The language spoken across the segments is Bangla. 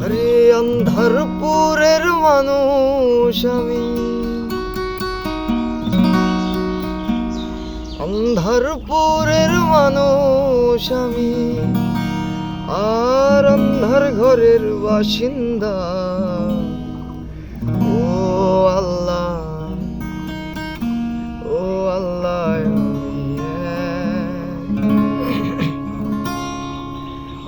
আরে অন্ধারপুরের মানুষ আমি। অন্ধারপুরের মানুষ আমি। আর অন্ধার ঘরের বাসিন্দা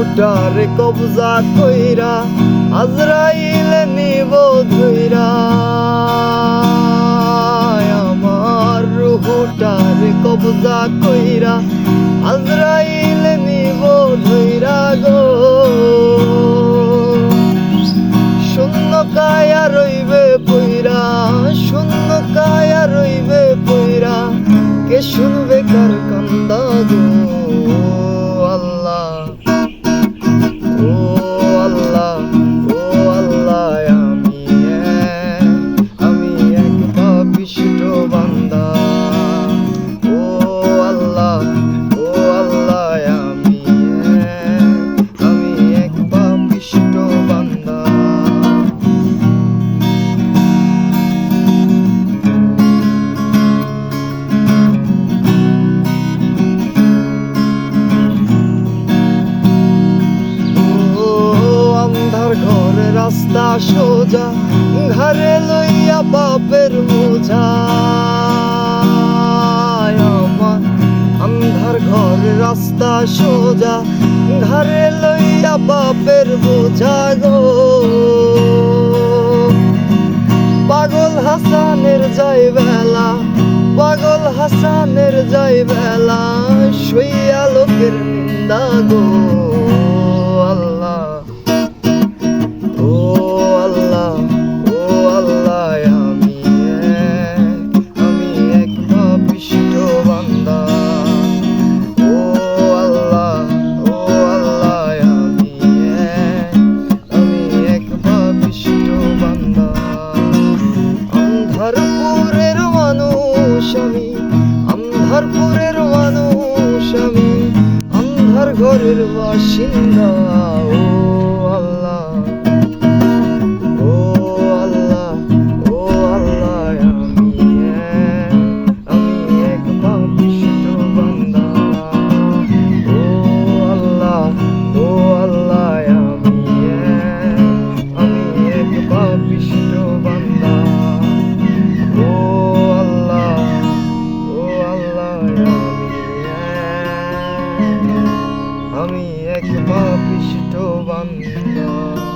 রুহুটার কবজা কইরা, আজরাইল নিব ধইরা। আমার রুহুটার কবজা কইরা, আজরাইল নিব ধইরা গো। শূন্য কায়া রইবে পইরা, শূন্য কায়া রইবে পইরা, কে শুনবে রাস্তা সোজা ঘরে লইয়া বাপের বোঝা আমার অন্ধার ঘরে রাস্তা সোজা ঘরে লইয়া বাপের বোঝা গো। পাগল হাসানের যাই বেলা, পাগল হাসানের যাই বেলা, শুইয়া লোকের নিন্দা গো। অন্ধারপুরের মানুষ আমি অন্ধার ঘরের বাসিন্দা আমি এক পাপিষ্ট বান্দা